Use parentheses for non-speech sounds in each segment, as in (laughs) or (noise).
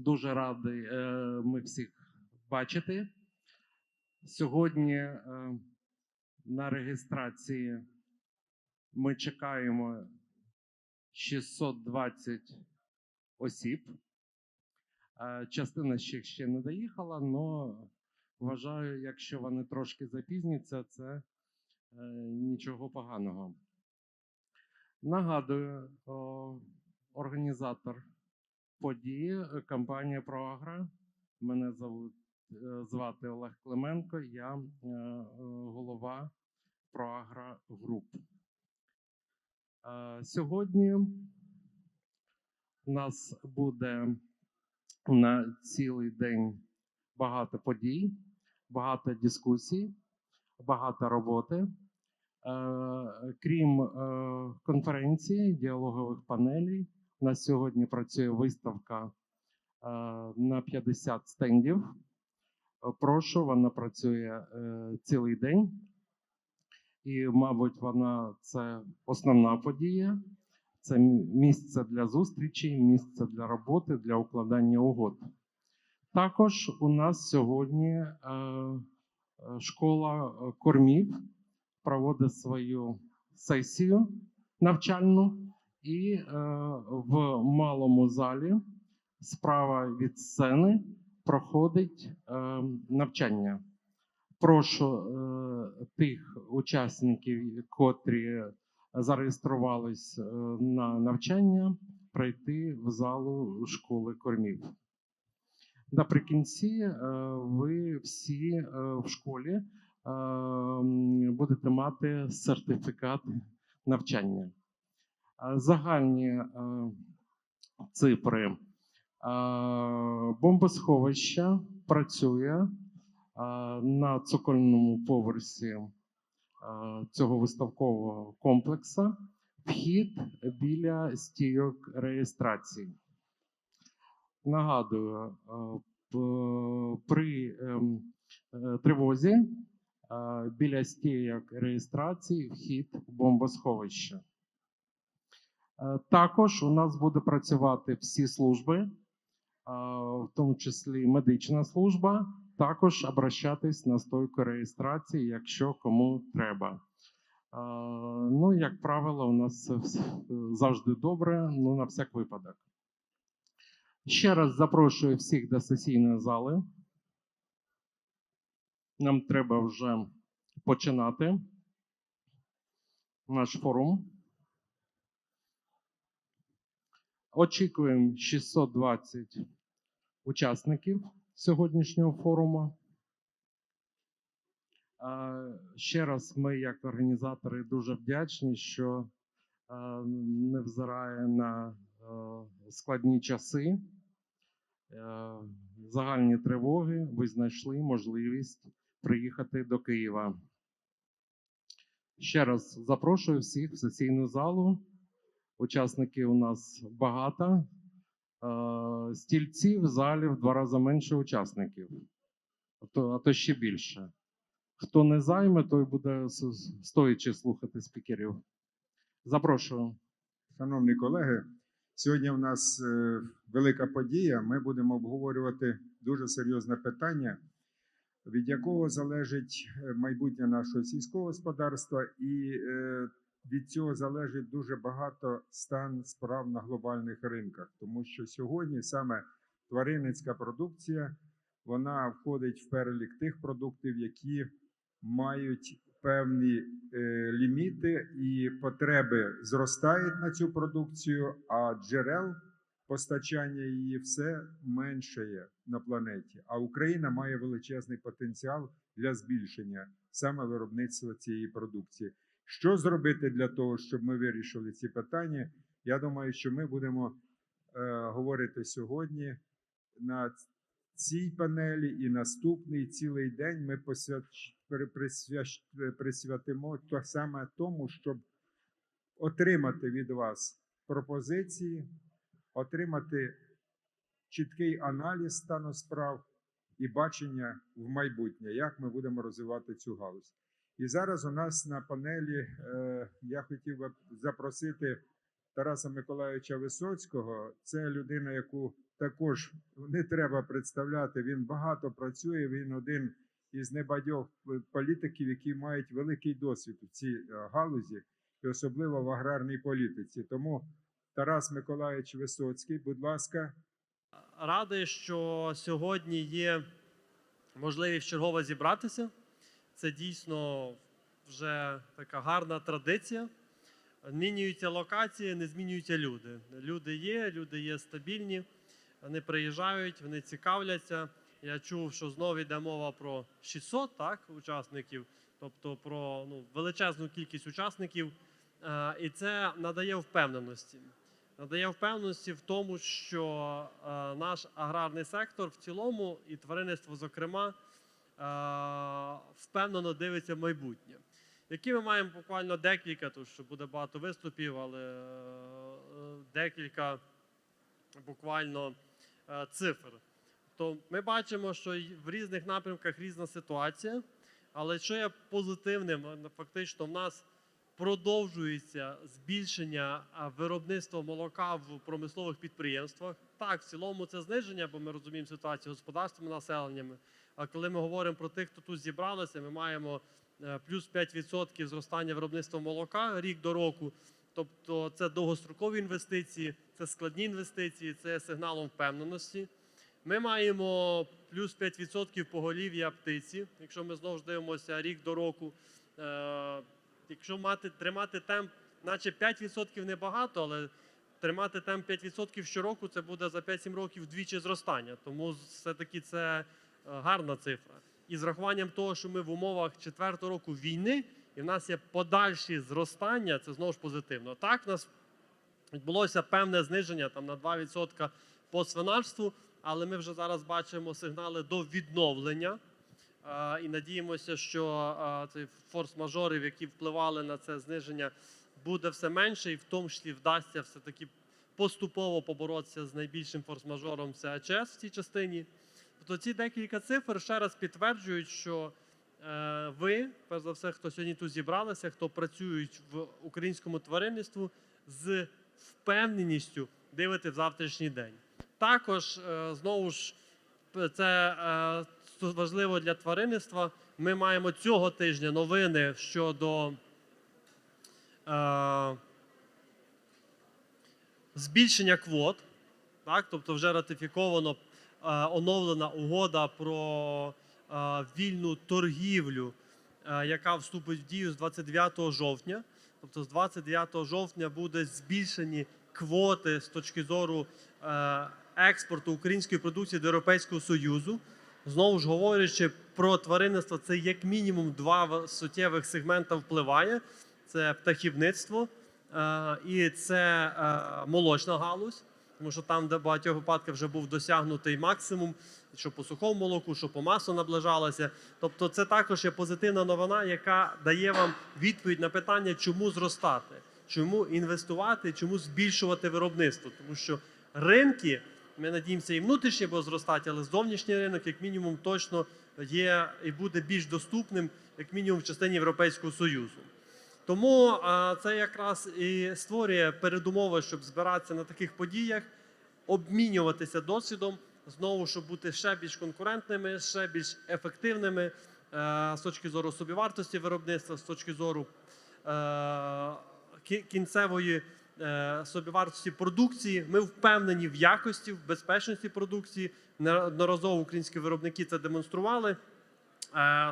Дуже радий е, ми всіх бачити. Сьогодні е, на реєстрації ми чекаємо 620 осіб. Е, Частина ще ще не доїхала, але вважаю, якщо вони трошки запізняться, це нічого поганого. Нагадую, організатор події е, компанія Проагра. Мене е, звати Олег Клименко, я е, голова Проагра Груп. Сьогодні у нас буде на цілий день багато подій, багато дискусій, багато роботи. Крім конференції, діалогових панелей, у нас сьогодні працює виставка е, на 50 стендів. Прошу, вона працює е, цілий день. І, мабуть, вона це основна подія. Це місце для зустрічей, місце для роботи, для укладання угод. Також у нас сьогодні е, школа кормів проводить свою сесію навчальну, і е, в малому залі справа від сцени проходить е, навчання. Прошу е, тих учасників, котрі зареєструвались е, на навчання, прийти в залу школи кормів. Наприкінці е, ви всі е, в школі е, будете мати сертифікат навчання. Е, Загальні е, цифри. Е, Бомбосховище працює на цокольному поверсі цього виставкового комплексу. Вхід біля стійок реєстрації. Нагадую, при ем, тривозі біля стійок реєстрації вхід в бомбосховище. Е, Також у нас буде працювати всі служби, е, в тому числі медична служба. Також обращатись на стойку реєстрації, якщо кому треба. Е, Ну, як правило, у нас завжди добре, ну на всяк випадок. Ще раз запрошую всіх до сесійної зали. Нам треба вже починати наш форум. Очікуємо 620 учасників сьогоднішнього форуму. Ще раз ми, як організатори, дуже вдячні, що невзирає на складні часи, загальні тривоги, ви знайшли можливість приїхати до Києва. Ще раз запрошую всіх в сесійну залу. Учасників у нас багато. Е, Стільців в залі в два рази менше учасників, а то, а то ще більше. Хто не займе, той буде стоячи слухати спікерів. Запрошую. Шановні колеги, сьогодні в нас е, велика подія. Ми будемо обговорювати дуже серйозне питання, від якого залежить е, майбутнє нашого сільського господарства, і від цього залежить дуже багато стан справ на глобальних ринках, тому що сьогодні саме тваринницька продукція вона входить в перелік тих продуктів, які мають певні е, ліміти і потреби зростають на цю продукцію, а джерел постачання її все меншає на планеті. А Україна має величезний потенціал для збільшення саме виробництва цієї продукції. Що зробити для того, щоб ми вирішили ці питання? Я думаю, що ми будемо е, говорити сьогодні на цій панелі і наступний цілий день ми при- присвящ- присвятимо то саме тому, щоб отримати від вас пропозиції, отримати чіткий аналіз стану справ і бачення в майбутнє, як ми будемо розвивати цю галузь. І зараз у нас на панелі е, я хотів би запросити Тараса Миколайовича Висоцького. Це людина, яку також не треба представляти. Він багато працює. Він один із небагьох е, політиків, які мають великий досвід у цій е, галузі, і особливо в аграрній політиці. Тому Тарас Миколаївич Висоцький, будь ласка, радий, що сьогодні є можливість чергово зібратися. Це дійсно вже така гарна традиція. Змінюються локації, не змінюються люди. Люди є, люди є стабільні, вони приїжджають, вони цікавляться. Я чув, що знову йде мова про 600 так, учасників, тобто про ну, величезну кількість учасників. Е, І це надає впевненості надає впевненості в тому, що е, наш аграрний сектор в цілому і тваринництво, зокрема, впевнено дивиться майбутнє. Які ми маємо буквально декілька, тому що буде багато виступів, але е, декілька буквально е, цифр. То ми бачимо, що в різних напрямках різна ситуація. Але що є позитивним, е, фактично, в нас продовжується збільшення виробництва молока в промислових підприємствах. Так, в цілому це зниження, бо ми розуміємо ситуацію господарствами населеннями. А коли ми говоримо про тих, хто тут зібралися, ми маємо е, плюс 5% зростання виробництва молока рік до року. Тобто це довгострокові інвестиції, це складні інвестиції, це сигналом впевненості. Ми маємо плюс 5% поголів'я птиці, якщо ми знову ж дивимося рік до року. Е, якщо мати, тримати темп, наче 5% небагато, але тримати темп 5% щороку це буде за 5-7 років вдвічі зростання. Тому все-таки це гарна цифра. І з рахуванням того, що ми в умовах четвертого року війни, і в нас є подальші зростання, це знову ж позитивно. Так, в нас відбулося певне зниження там на 2% по свинарству, але ми вже зараз бачимо сигнали до відновлення. Е, І надіємося, що е, цей форс-мажорів, які впливали на це зниження, буде все менше, і в тому числі вдасться все-таки поступово поборотися з найбільшим форс-мажором це АЧС в цій частині. Тобто ці декілька цифр ще раз підтверджують, що е, ви, перш за все, хто сьогодні тут зібралися, хто працюють в українському тваринництву, з впевненістю дивите в завтрашній день. Також е, знову ж це е, важливо для тваринництва. Ми маємо цього тижня новини щодо е, збільшення квот. Так, тобто вже ратифіковано оновлена угода про е, вільну торгівлю, е, яка вступить в дію з 29 жовтня. Тобто з 29 жовтня буде збільшені квоти з точки зору е, експорту української продукції до Європейського Союзу. Знову ж говорячи про тваринництво, це як мінімум два суттєвих сегмента впливає: це птахівництво е, і це е, молочна галузь. Тому що там, де в багатьох випадках вже був досягнутий максимум, що по сухому молоку, що по масу наближалося. Тобто, це також є позитивна новина, яка дає вам відповідь на питання, чому зростати, чому інвестувати, чому збільшувати виробництво. Тому що ринки, ми надіємося, і внутрішні будуть зростати, але зовнішній ринок, як мінімум, точно є і буде більш доступним, як мінімум, в частині Європейського Союзу. Тому це якраз і створює передумови, щоб збиратися на таких подіях, обмінюватися досвідом, знову щоб бути ще більш конкурентними, ще більш ефективними е, з точки зору собівартості виробництва, з точки зору е, кінцевої е, собівартості продукції. Ми впевнені в якості, в безпечності продукції. Неодноразово українські виробники це демонстрували.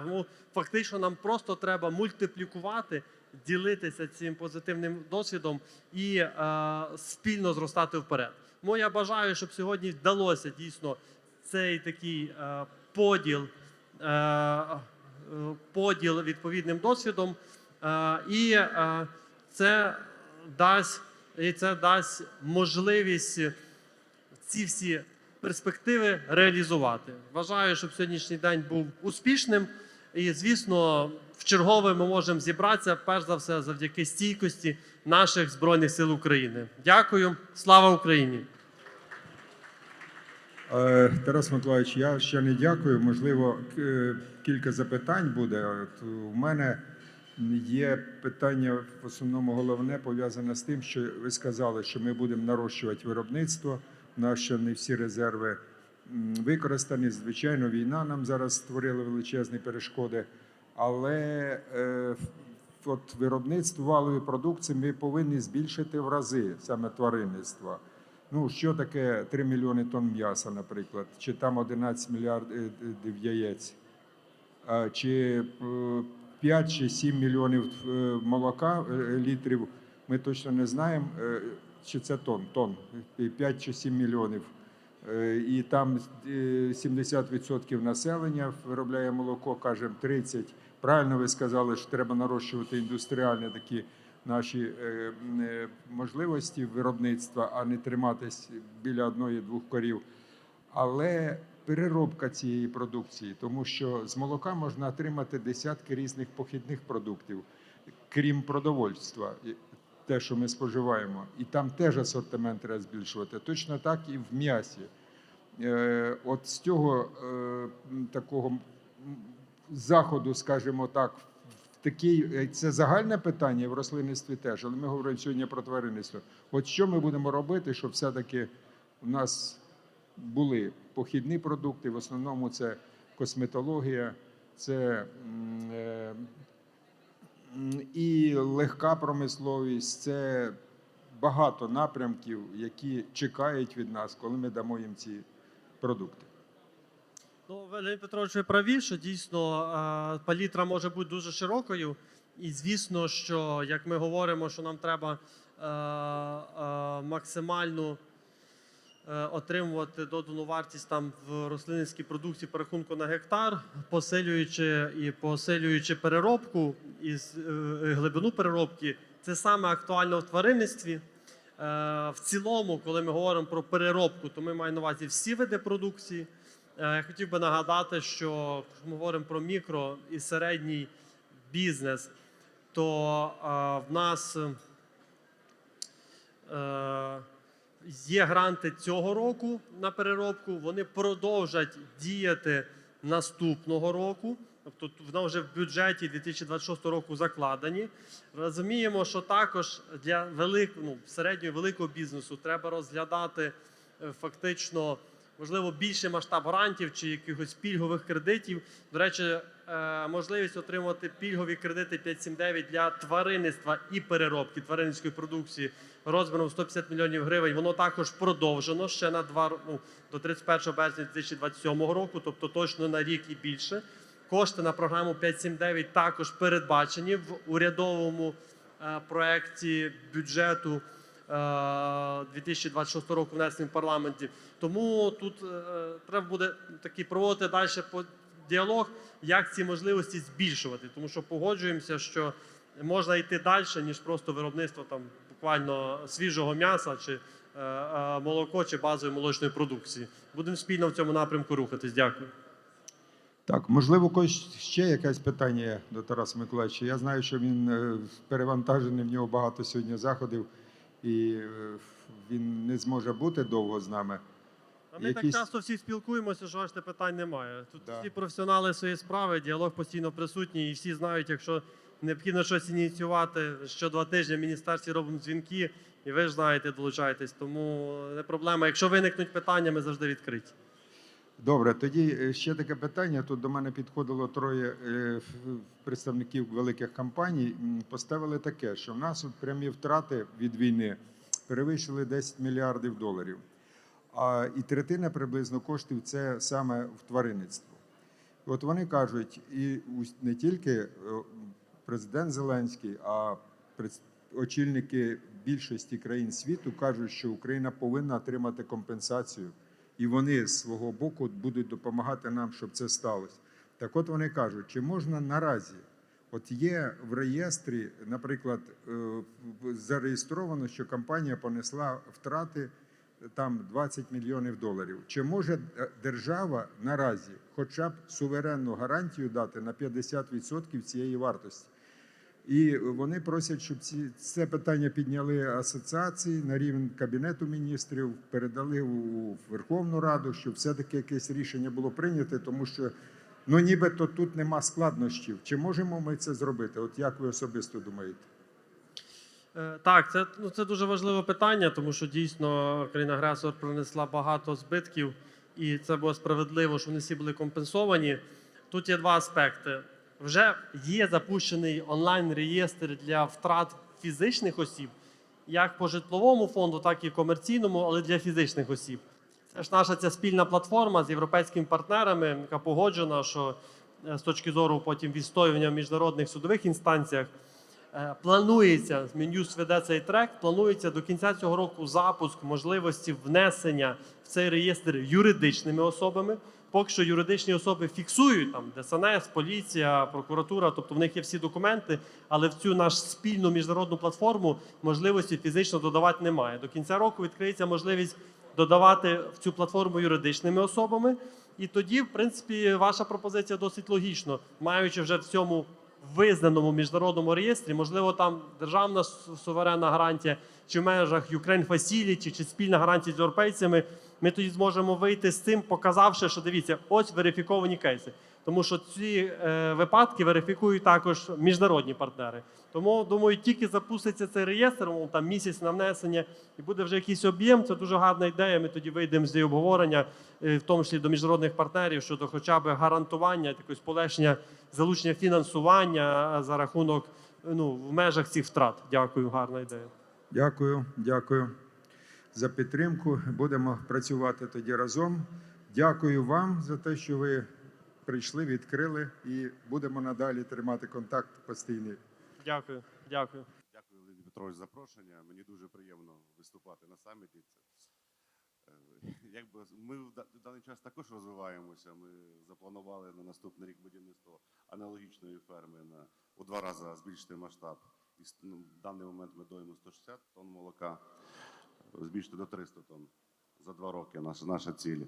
Ну, фактично, нам просто треба мультиплікувати, ділитися цим позитивним досвідом і е, спільно зростати вперед. Тому я бажаю, щоб сьогодні вдалося дійсно цей такий е, поділ, е, поділ відповідним досвідом, і це дасть, і це дасть можливість ці всі перспективи реалізувати. Вважаю, щоб сьогоднішній день був успішним. І, звісно, в чергове ми можемо зібратися, перш за все, завдяки стійкості наших Збройних сил України. Дякую, слава Україні! Е, Тарас Миколаївич, я ще не дякую. Можливо, е, кілька запитань буде. От у мене є питання в основному головне пов'язане з тим, що ви сказали, що ми будемо нарощувати виробництво. У нас ще не всі резерви використані. Звичайно, війна нам зараз створила величезні перешкоди. Але е, от виробництво валової продукції ми повинні збільшити в рази саме тваринництва. Ну, що таке 3 мільйони тонн м'яса, наприклад, чи там 11 мільярдів яєць, чи е, 5 чи 7 мільйонів е, молока е, літрів, ми точно не знаємо, е, чи це тонн, тонн, 5 чи 7 мільйонів. Е, І там е, 70% населення виробляє молоко, кажемо 30%. Правильно ви сказали, що треба нарощувати індустріальні такі наші е, е, можливості виробництва, а не триматись біля одної-двох корів. Але переробка цієї продукції, тому що з молока можна отримати десятки різних похідних продуктів, крім продовольства, те, що ми споживаємо. І там теж асортимент треба збільшувати. Точно так і в м'ясі. Е, От з цього е, такого заходу, скажімо так, в такий, е, це загальне питання в рослинництві теж, але ми говоримо сьогодні про тваринництво. От що ми будемо робити, щоб все-таки у нас були похідні продукти, в основному це косметологія, це і легка промисловість, це багато напрямків, які чекають від нас, коли ми дамо їм ці продукти. Ну, ви, Леонід Петрович, ви праві, що дійсно палітра може бути дуже широкою. І звісно, що як ми говоримо, що нам треба максимальну отримувати додану вартість там в рослинницькій продукції по рахунку на гектар, посилюючи і посилюючи переробку і е, глибину переробки, це саме актуально в тваринництві. Е, В цілому, коли ми говоримо про переробку, то ми маємо на увазі всі види продукції. Е, Я хотів би нагадати, що ми говоримо про мікро і середній бізнес, то е, в нас е, є гранти цього року на переробку. Вони продовжать діяти наступного року. Тобто воно вже в бюджеті 2026 року закладені. Розуміємо, що також для велик, ну, середнього великого бізнесу треба розглядати е, фактично можливо більший масштаб грантів чи якихось пільгових кредитів. До речі, е, можливість отримати пільгові кредити 579 для тваринництва і переробки тваринницької продукції розміром 150 мільйонів гривень. Воно також продовжено ще на два ну, до 31 березня 2027 року, тобто точно на рік і більше. Кошти на програму 579 також передбачені в урядовому е, проекті бюджету е, 2026 року внесеним в парламенті. Тому тут е, треба буде такий проводити далі діалог, як ці можливості збільшувати. Тому що погоджуємося, що можна йти далі, ніж просто виробництво там буквально свіжого м'яса чи е, е, молоко чи базової молочної продукції. Будемо спільно в цьому напрямку рухатись. Дякую. Так, можливо, когось ще якесь питання є до Тараса Миколаївича. Я знаю, що він е, перевантажений, в нього багато сьогодні заходів, і він не зможе бути довго з нами. А ми Якісь- так часто всі спілкуємося, що аж питань немає. Тут Да. всі професіонали своєї справи, діалог постійно присутній, і всі знають, якщо необхідно щось ініціювати, що два тижні в міністерстві робимо дзвінки, і ви ж знаєте, долучаєтесь. Тому не проблема. Якщо виникнуть питання, ми завжди відкриті. Добре, тоді е, ще таке питання. Тут до мене підходило троє е, представників великих компаній. Поставили таке, що в нас прямі втрати від війни перевищили 10 мільярдів доларів. А і третина приблизно коштів це саме в тваринництво. От вони кажуть, і не тільки е, президент Зеленський, а очільники більшості країн світу кажуть, що Україна повинна отримати компенсацію, і вони з свого боку будуть допомагати нам, щоб це сталося. Так от вони кажуть, чи можна наразі, от є в реєстрі, наприклад, е, зареєстровано, що компанія понесла втрати там 20 мільйонів доларів. Чи може е, держава наразі хоча б суверенну гарантію дати на 50% цієї вартості? І вони просять, щоб ці, це питання підняли асоціації на рівень Кабінету міністрів, передали у Верховну Раду, щоб все-таки якесь рішення було прийнято, тому що ну нібито тут нема складнощів. Чи можемо ми це зробити? От як ви особисто думаєте? Е, Так, це, ну, це дуже важливе питання, тому що дійсно країна-агресор принесла багато збитків, і це було справедливо, що вони всі були компенсовані. Тут є два аспекти. Вже є запущений онлайн-реєстр для втрат фізичних осіб, як по житловому фонду, так і комерційному, але для фізичних осіб. Це ж наша ця спільна платформа з європейськими партнерами, яка погоджена, що е, з точки зору потім відстоювання в міжнародних судових інстанціях е, планується Мін'юст веде цей трек. Планується до кінця цього року запуск можливості внесення в цей реєстр юридичними особами. Поки що юридичні особи фіксують там ДСНС, поліція, прокуратура, тобто в них є всі документи, але в цю нашу спільну міжнародну платформу можливості фізично додавати немає. До кінця року відкриється можливість додавати в цю платформу юридичними особами. І тоді, в принципі, ваша пропозиція досить логічно, маючи вже в цьому визнаному міжнародному реєстрі, можливо, там державна суверенна гарантія, чи в межах Ukraine Facility, чи спільна гарантія з європейцями. Ми тоді зможемо вийти з цим, показавши, що дивіться, ось верифіковані кейси. Тому що ці е, випадки верифікують також міжнародні партнери. Тому думаю, тільки запуститься цей реєстр, там місяць на внесення, і буде вже якийсь об'єм. Це дуже гарна ідея. Ми тоді вийдемо з її обговорення, е, в тому числі до міжнародних партнерів щодо хоча б гарантування, якогось полегшення залучення фінансування за рахунок ну в межах цих втрат. Дякую, гарна ідея. Дякую, дякую за підтримку. Будемо працювати тоді разом. Дякую вам за те, що ви прийшли, відкрили, і будемо надалі тримати контакт постійний. Дякую, дякую. Дякую, Леонід Петрович, за запрошення. Мені дуже приємно виступати на саміті. Е, якби ми в даний час також розвиваємося. Ми запланували на наступний рік будівництво аналогічної ферми на у два рази збільшити масштаб. І ну, в даний момент ми доїмо 160 тонн молока, збільшити до 300 тонн за два роки. Наша наша ціль.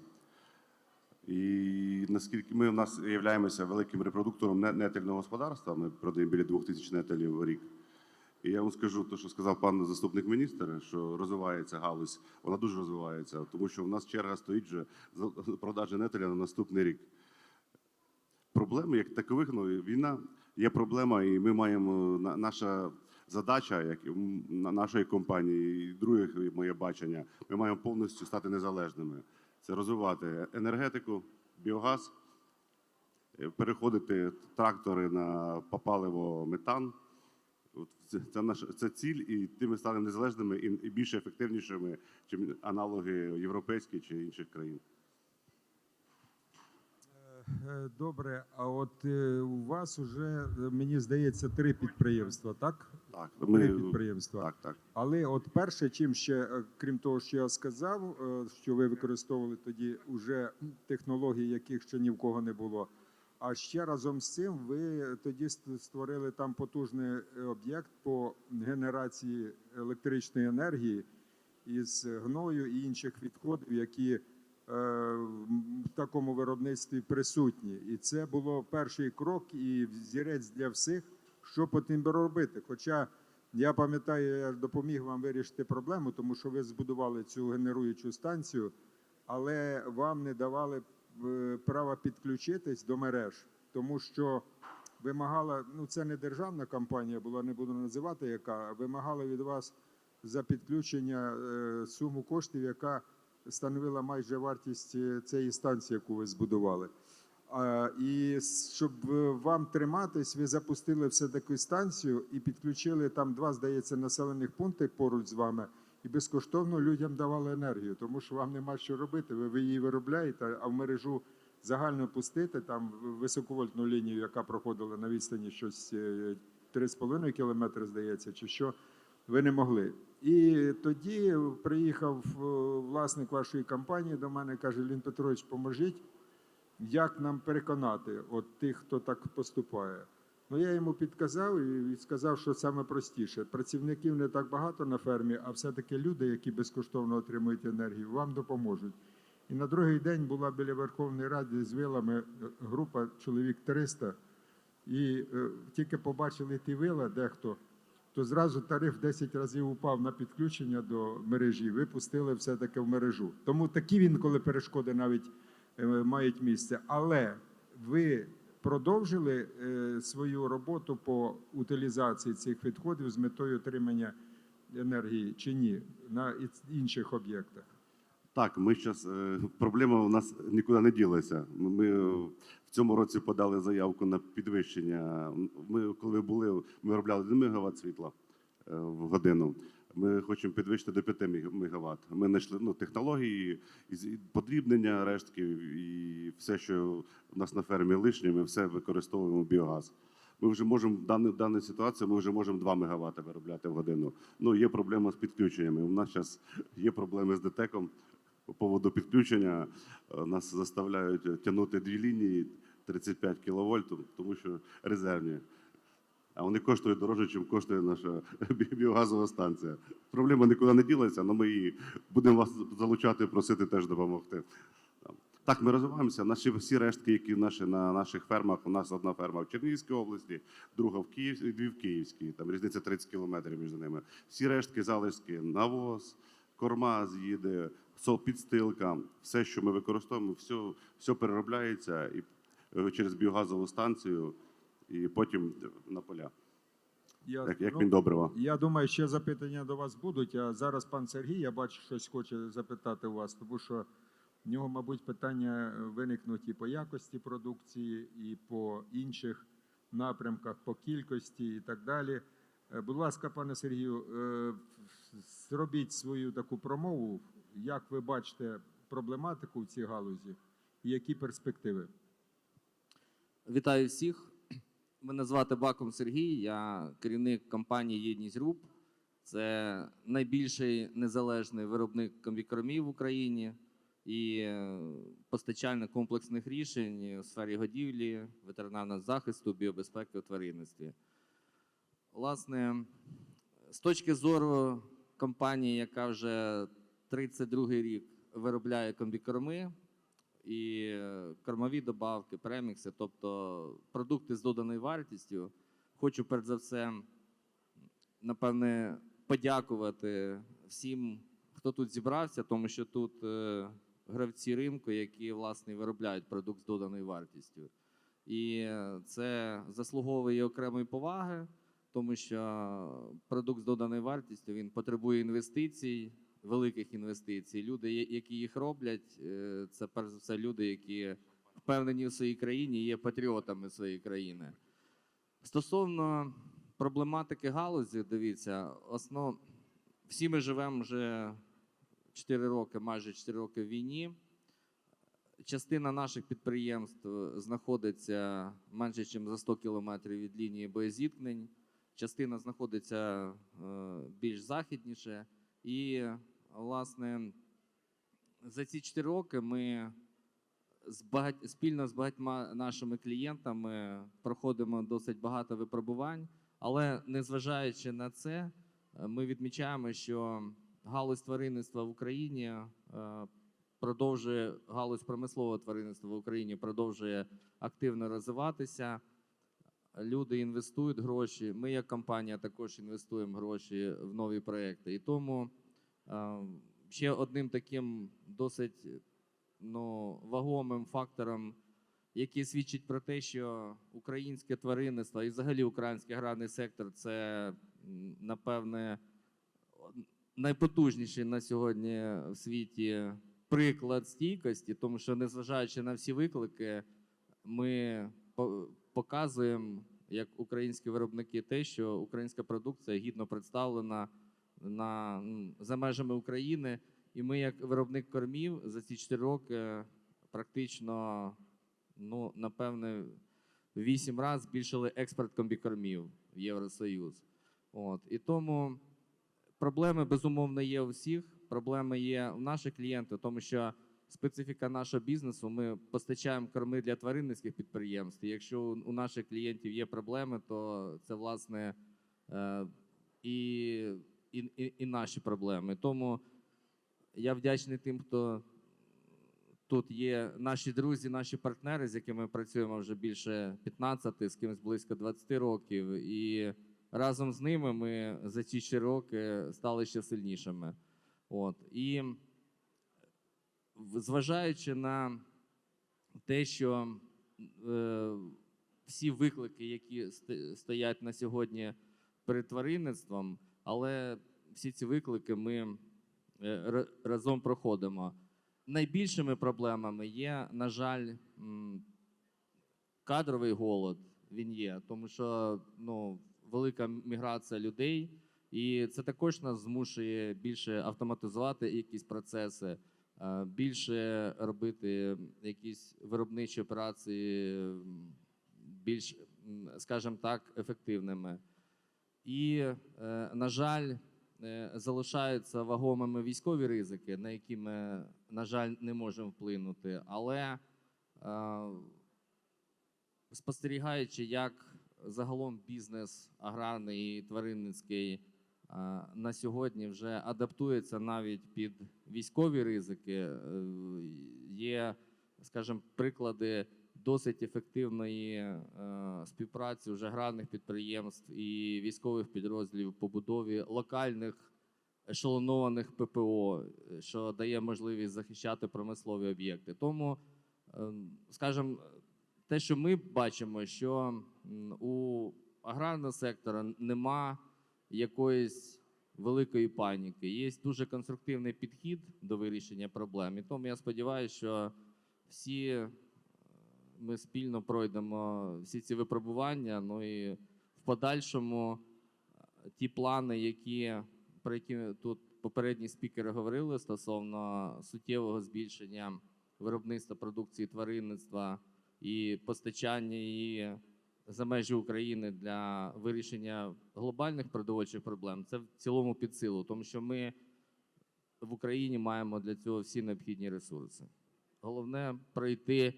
І наскільки ми в нас являємося великим репродуктором нетельного господарства, ми продаємо біля 2000 нетелів в рік. І я вам скажу те, що сказав пан заступник міністра, що розвивається галузь, вона дуже розвивається, тому що в нас черга стоїть вже за продажі нетеля на наступний рік. Проблеми як такових, ну війна є проблема, і ми маємо наша задача, як на- нашої компанії, і других моє бачення, ми маємо повністю стати незалежними. Це розвивати енергетику, біогаз, е, переходити трактори на паливо метан. Це, наша це ціль, і тим ми станемо незалежними і, і більш ефективнішими, ніж аналоги європейські чи інших країн. Е, Добре, а от е, у вас вже, е, мені здається, три підприємства, так? Так, Три підприємства. так, так. Але от перше, чим ще, крім того, що я сказав, що ви використовували тоді уже технології, яких ще ні в кого не було. А ще разом з цим ви тоді ст- створили там потужний об'єкт по генерації електричної енергії із гною і інших відходів, які в такому виробництві присутні. І це було перший крок і взірець для всіх, що потрібно робити. Хоча я пам'ятаю, я допоміг вам вирішити проблему, тому що ви збудували цю генеруючу станцію, але вам не давали е, права підключитись до мереж, тому що вимагала, ну це не державна компанія була, не буду називати яка, вимагала від вас за підключення е, суму коштів, яка становила майже вартість е, цієї станції, яку ви збудували. І щоб е, вам триматись, ви запустили все-таки станцію і підключили там два, здається, населених пункти поруч з вами, і безкоштовно людям давали енергію, тому що вам нема що робити. Ви, її виробляєте, а в мережу загально пустити там високовольтну лінію, яка проходила на відстані щось е, 3,5 кілометри, здається, чи що, ви не могли. І тоді приїхав е, власник вашої компанії до мене, каже: Лін Петрович, поможіть як нам переконати от тих, хто так поступає. Ну, я йому підказав і сказав, що саме простіше. Працівників не так багато на фермі, а все-таки люди, які безкоштовно отримують енергію, вам допоможуть. І на другий день була біля Верховної Ради з вилами е, група чоловік 300. І е, тільки побачили ті вила, дехто, то зразу тариф 10 разів упав на підключення до мережі. Ви пустили все-таки в мережу. Тому такі він, коли перешкоди навіть е, мають місце. Але ви продовжили е, свою роботу по утилізації цих відходів з метою отримання енергії чи ні на інших об'єктах? Так, ми зараз проблема у нас нікуди не ділася. Ми- е, в цьому році подали заявку на підвищення. Ми коли були, ми виробляли 1 МВт світла е, в годину. Ми хочемо підвищити до 5 МВт. Ми знайшли ну, технології, подрібнення рештків, і все, що у нас на фермі лишнє, ми все використовуємо біогаз. Ми вже можемо в даній, даній ситуації ми вже можемо 2 МВт виробляти в годину. Ну, є проблема з підключеннями. У нас зараз є проблеми з ДТЕКом по поводу підключення. Е, Нас заставляють тягнути дві лінії 35 кВт, тому що резервні. А вони коштують дорожче, ніж коштує наша (laughs) біогазова станція. Проблема нікуди не ділиться, але ми її будемо вас залучати, просити теж допомогти. Так, ми розвиваємося. Наші всі рештки, які наші на наших фермах. У нас одна ферма в Чернігівській області, друга в Київ, дві в Київській. Там різниця 30 кілометрів між ними. Всі рештки, залишки, навоз, корма з'їде, сол- підстилка, все, що ми використовуємо, все, все переробляється і е, через біогазову станцію, і потім на поля. Я, Як, як ну, він добрива. Я думаю, ще запитання до вас будуть. А зараз пан Сергій, я бачу, щось хоче запитати у вас, тому що в нього, мабуть, питання виникнуть і по якості продукції, і по інших напрямках, по кількості і так далі. Е, Будь ласка, пане Сергію, е, зробіть свою таку промову. Як ви бачите проблематику в цій галузі і які перспективи? Вітаю всіх. Мене звати Баком Сергій, я керівник компанії Єдність Груп. Це найбільший незалежний виробник комбікормів в Україні і е, постачальник комплексних рішень у сфері годівлі, ветеринарного захисту, біобезпеки у тваринництві. Власне, з точки зору компанії, яка вже 32 рік виробляє комбікорми, і е, кормові добавки, премікси, тобто продукти з доданою вартістю. Хочу перш за все, напевне, подякувати всім, хто тут зібрався, тому що тут е, гравці ринку, які власне виробляють продукт з доданою вартістю. І е, це заслуговує окремої поваги, тому що продукт з доданою вартістю він потребує інвестицій, великих інвестицій. Люди, які їх роблять, е, це перш за все люди, які впевнені в своїй країні є патріотами своєї країни. Стосовно проблематики галузі, дивіться, основ... всі ми живемо вже 4 роки, майже 4 роки в війні. Частина наших підприємств знаходиться менше, ніж за 100 кілометрів від лінії боєзіткнень. Частина знаходиться е, більш західніше. І, власне, за ці 4 роки ми з багать... спільно з багатьма нашими клієнтами проходимо досить багато випробувань, але незважаючи на це, ми відмічаємо, що галузь тваринництва в Україні е, продовжує галузь промислового тваринництва в Україні продовжує активно розвиватися. Люди інвестують гроші. Ми, як компанія, також інвестуємо гроші в нові проекти. І тому ще одним таким досить ну, вагомим фактором, який свідчить про те, що українське тваринництво і взагалі український аграрний сектор це, напевне, найпотужніший на сьогодні в світі приклад стійкості, тому що, незважаючи на всі виклики, ми по- показуємо як українські виробники те, що українська продукція гідно представлена на, за межами України. І ми, як виробник кормів, за ці 4 роки практично, ну, напевне, в 8 разів збільшили експорт комбікормів в Євросоюз. От. І тому проблеми, безумовно, є у всіх. Проблеми є у наших клієнтів, тому що специфіка нашого бізнесу, ми постачаємо корми для тваринницьких підприємств. І якщо у- у наших клієнтів є проблеми, то це, власне, е, і, і, і, і наші проблеми. Тому я вдячний тим, хто тут є наші друзі, наші партнери, з якими ми працюємо вже більше 15, з кимось близько 20 років. І разом з ними ми за ці 4 роки стали ще сильнішими. От. І зважаючи на те, що е, всі виклики, які стоять на сьогодні перед тваринництвом, але всі ці виклики ми е, разом проходимо. Найбільшими проблемами є, на жаль, кадровий голод. Він є, тому що ну, велика міграція людей, і це також нас змушує більше автоматизувати якісь процеси, е, більше робити якісь виробничі операції більш, скажімо так, ефективними. І, е, на жаль, е, залишаються вагомими військові ризики, на які ми, на жаль, не можемо вплинути. Але е, спостерігаючи, як загалом бізнес аграрний і тваринницький на сьогодні вже адаптується навіть під військові ризики, є, скажімо, приклади досить ефективної е, співпраці вже аграрних підприємств і військових підрозділів по будові локальних ешелонованих ППО, що дає можливість захищати промислові об'єкти. Тому, е, скажімо, те, що ми бачимо, що у аграрного сектора нема якоїсь великої паніки. Є дуже конструктивний підхід до вирішення проблем. І тому я сподіваюся, що всі ми спільно пройдемо всі ці випробування. Ну і в подальшому е, ті плани, які про які тут попередні спікери говорили стосовно суттєвого збільшення виробництва продукції тваринництва і постачання її за межі України для вирішення глобальних продовольчих проблем, це в цілому під силу, тому що ми в Україні маємо для цього всі необхідні ресурси. Головне пройти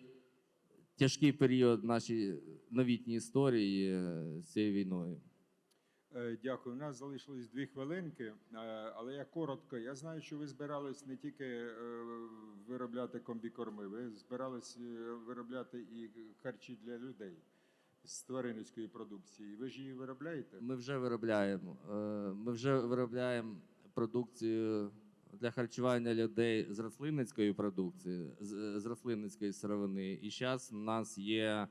тяжкий період нашій новітній історії е, з цією війною. Е, Дякую. У нас залишилось дві хвилинки, е, але я коротко. Я знаю, що ви збирались не тільки виробляти комбікорми, ви збирались виробляти і харчі для людей з тваринницької продукції. Ви ж її виробляєте? Ми вже виробляємо. Ми вже виробляємо продукцію для харчування людей з рослинницької продукції, з, рослинницької сировини. І зараз у нас є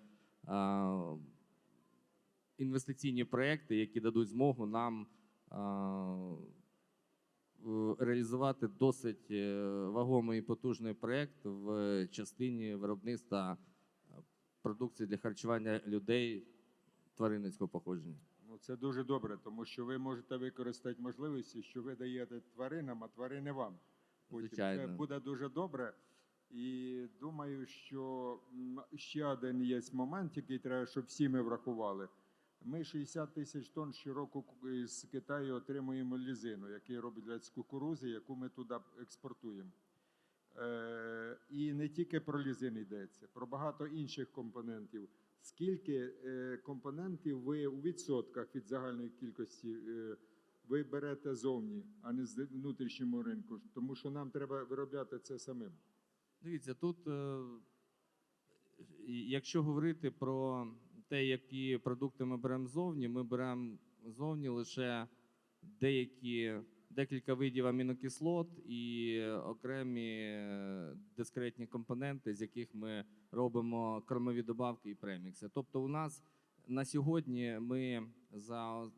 інвестиційні проекти, які дадуть змогу нам реалізувати досить е, вагомий і потужний проект в частині виробництва продукції для харчування людей тваринницького походження. Це дуже добре, тому що ви можете використати можливості, що ви даєте тваринам, а тварини вам. Потім це буде дуже добре. І думаю, що ще один є момент, який треба, щоб всі ми врахували. Ми 60 тисяч тонн щороку з Китаю отримуємо лізину, який роблять з кукурузи, яку ми туди експортуємо. Е, і не тільки про лізин йдеться, про багато інших компонентів. Скільки е, компонентів ви у відсотках від загальної кількості е, ви берете зовні, а не з внутрішнього ринку? Тому що нам треба виробляти це самим. Дивіться, тут, е, якщо говорити про те, які продукти ми беремо зовні, ми беремо зовні лише деякі, декілька видів амінокислот і окремі дискретні компоненти, з яких ми робимо кормові добавки і премікси. Тобто, у нас на сьогодні ми за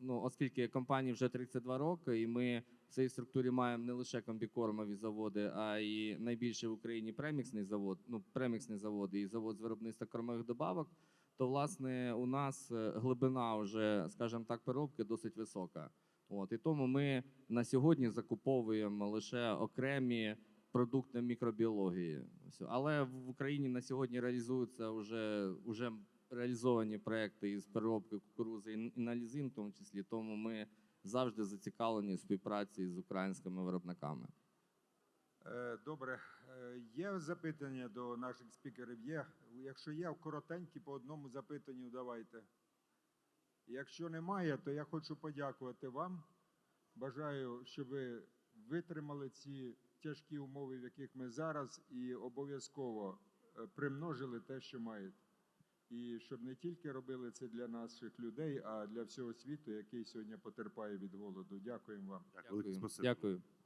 ну, оскільки компанії вже 32 роки, і ми в цій структурі маємо не лише комбікормові заводи, а й найбільший в Україні преміксний завод, ну преміксний завод і завод з виробництва кормових добавок. То власне у нас е, глибина вже, скажімо так, переробки досить висока. От і тому ми на сьогодні закуповуємо лише окремі продукти мікробіології. Але в Україні на сьогодні реалізуються вже, вже реалізовані проекти із переробки кукурузи і на лізин, в тому числі. Тому ми завжди зацікавлені співпраці з українськими виробниками. Е, Добре, Е, є запитання до наших спікерів? Є. Якщо є, коротенькі по одному запитанню давайте. Якщо немає, то я хочу подякувати вам. Бажаю, щоб ви витримали ці тяжкі умови, в яких ми зараз, і обов'язково е, примножили те, що маєте. І щоб не тільки робили це для наших людей, а для всього світу, який сьогодні потерпає від голоду. Дякуємо вам. Дякую. Дякую.